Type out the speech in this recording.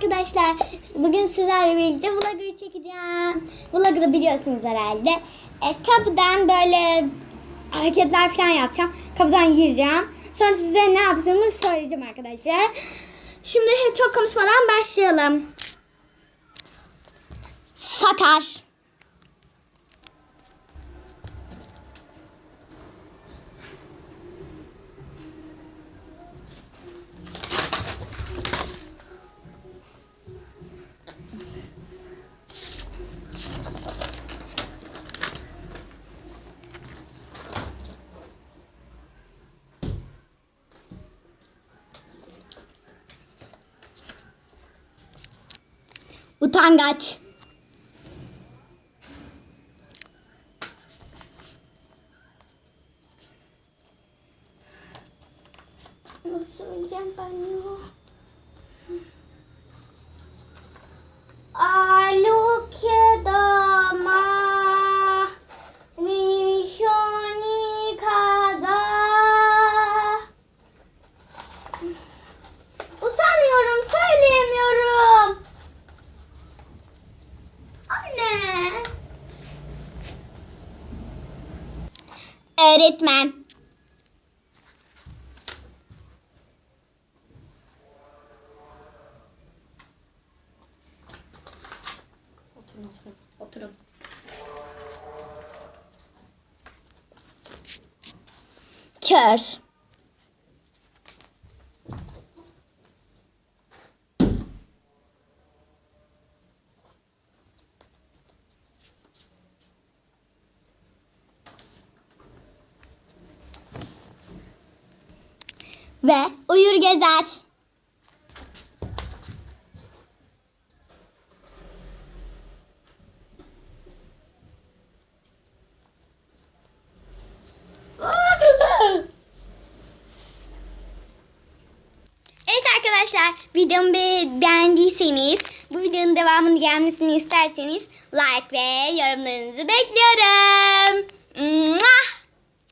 arkadaşlar. Bugün sizlerle birlikte vlogger çekeceğim. Vlogger'ı biliyorsunuz herhalde. E, kapıdan böyle hareketler falan yapacağım. Kapıdan gireceğim. Sonra size ne yaptığımı söyleyeceğim arkadaşlar. Şimdi çok konuşmadan başlayalım. Sakar. Utangaç. Nasıl söyleyeceğim ben ya? Alukedama nişani Öğretmen. Oturun oturun. Oturun. Kör. Ve uyur gezer. Evet arkadaşlar videomu be- beğendiyseniz bu videonun devamını gelmesini isterseniz like ve yorumlarınızı bekliyorum.